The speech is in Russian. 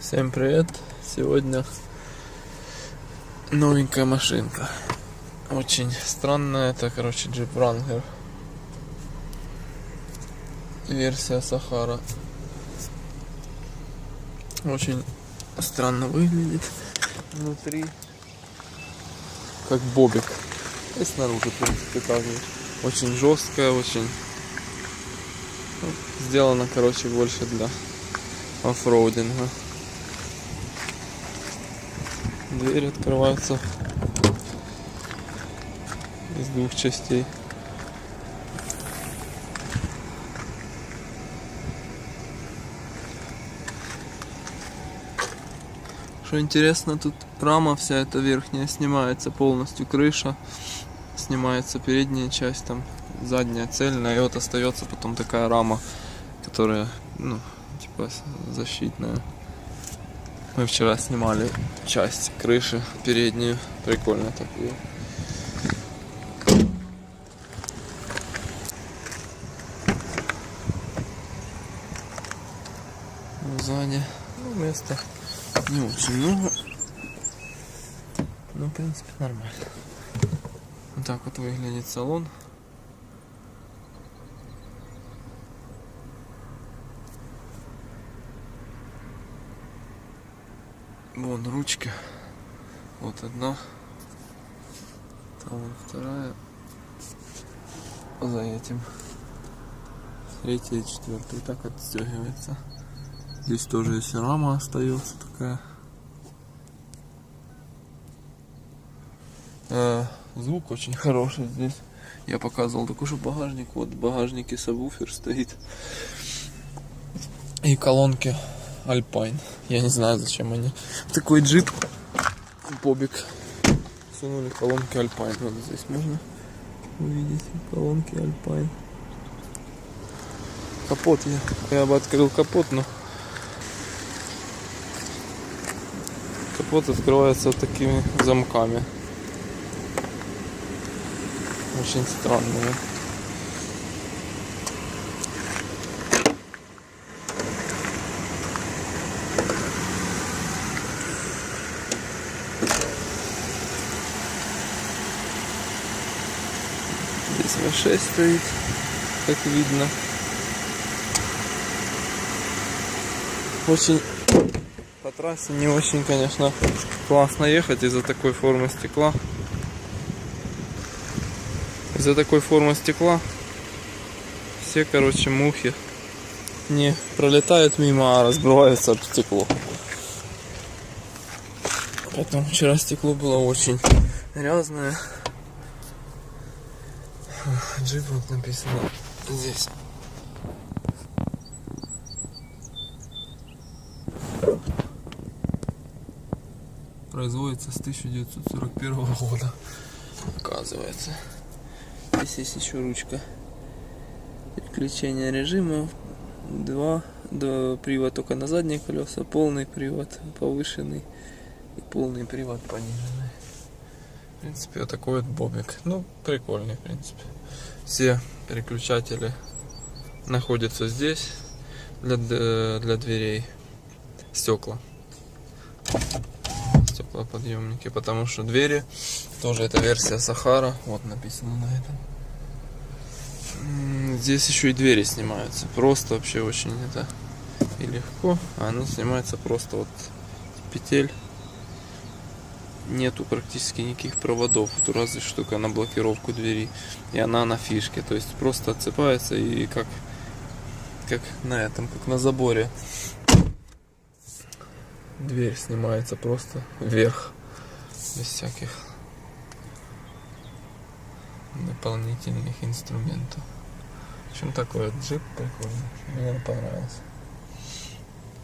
Всем привет! Сегодня новенькая машинка. Очень странная, это, короче, Jeep Wrangler. Версия Сахара. Очень странно выглядит внутри. Как бобик. И снаружи, в принципе, так же. Очень жесткая, очень... Сделано, короче, больше для оффроудинга. Дверь открывается из двух частей. Что интересно, тут рама вся эта верхняя снимается полностью, крыша снимается передняя часть, там задняя цельная, и вот остается потом такая рама, которая, ну, типа защитная. Мы вчера снимали часть крыши переднюю, прикольно так ее. Сзади, ну, места не очень много. Ну, в принципе, нормально. Вот так вот выглядит салон. Вон ручка. Вот одна. Там вторая. За этим. Третья и четвертая. Так отстегивается. Здесь тоже есть рама остается такая. Э, звук очень хороший здесь. Я показывал такой же багажник. Вот в багажнике сабвуфер стоит. И колонки Alpine. Я не знаю, зачем они. Такой джип. Бобик. Сунули колонки Альпайн. Вот здесь можно увидеть колонки Альпайн. Капот я. Я бы открыл капот, но капот открывается такими замками. Очень странные. 6 стоит, как видно. Очень по трассе не очень, конечно, классно ехать из-за такой формы стекла. Из-за такой формы стекла все, короче, мухи не пролетают мимо, а разбиваются об стекло. Поэтому вчера стекло было очень грязное. Джип вот написано здесь. Производится с 1941 года. Оказывается. Здесь есть еще ручка. Переключение режима. Два, два привод только на задние колеса, полный привод повышенный и полный привод пониженный. В принципе, вот такой вот бобик. Ну, прикольный, в принципе. Все переключатели находятся здесь для, для дверей. Стекла. Стеклоподъемники, потому что двери тоже это версия Сахара. Вот написано на этом. Здесь еще и двери снимаются. Просто вообще очень это и легко. А они снимаются просто вот петель. Нету практически никаких проводов. Тут разве что только на блокировку двери. И она на фишке. То есть просто отсыпается и как, как на этом, как на заборе. Дверь снимается просто вверх. Без всяких дополнительных инструментов. В общем, такой вот джип прикольный. Мне он понравился.